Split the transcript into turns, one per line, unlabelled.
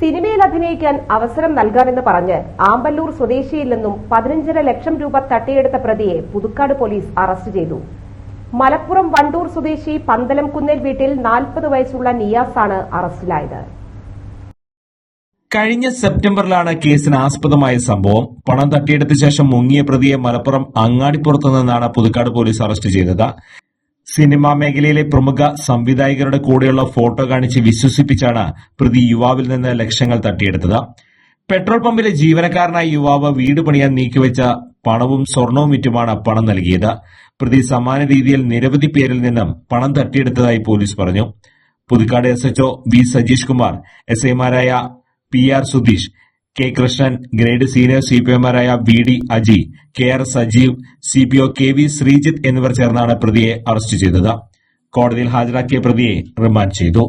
സിനിമയിൽ അഭിനയിക്കാൻ അവസരം നൽകാമെന്ന് പറഞ്ഞ് ആമ്പല്ലൂർ സ്വദേശിയിൽ നിന്നും പതിനഞ്ചര ലക്ഷം രൂപ തട്ടിയെടുത്ത പ്രതിയെ പുതുക്കാട് പോലീസ് അറസ്റ്റ് ചെയ്തു. മലപ്പുറം വണ്ടൂർ സ്വദേശി പന്തലം കുന്നേൽ വീട്ടിൽ നാൽപ്പത് വയസ്സുള്ള നിയാസാണ് അറസ്റ്റിലായത്.
കഴിഞ്ഞ സെപ്റ്റംബറിലാണ് കേസിന് ആസ്പദമായ സംഭവം. പണം തട്ടിയെടുത്ത ശേഷം മുങ്ങിയ പ്രതിയെ മലപ്പുറം അങ്ങാടിപ്പുറത്തു നിന്നാണ് പുതുക്കാട് പോലീസ് അറസ്റ്റ് ചെയ്തത്. സിനിമാ മേഖലയിലെ പ്രമുഖ സംവിധായകരുടെ കൂടെയുള്ള ഫോട്ടോ കാണിച്ച് വിശ്വസിപ്പിച്ചാണ് പ്രതി യുവാവിൽ നിന്ന് ലക്ഷങ്ങൾ തട്ടിയെടുത്തത്. പെട്രോൾ പമ്പിലെ ജീവനക്കാരനായ യുവാവ് വീട് പണിയാൻ നീക്കിവെച്ച പണവും സ്വർണവും വിറ്റുമാണ് പണം നൽകിയത്. പ്രതി സമാന രീതിയിൽ നിരവധി പേരിൽ നിന്നും പണം തട്ടിയെടുത്തതായി പോലീസ് പറഞ്ഞു. Puthukkad S H O V Sajeesh Kumar S ഐമാരായ P R Sudheesh K Krishnan grade senior C P എമാരായ V D Aji K R Sajeev C P O K V Sreejith എന്നിവർ ചേർന്നാണ് പ്രതിയെ അറസ്റ്റ് ചെയ്തത്. കോടതിയിൽ ഹാജരാക്കിയ പ്രതിയെ remand ചെയ്തു.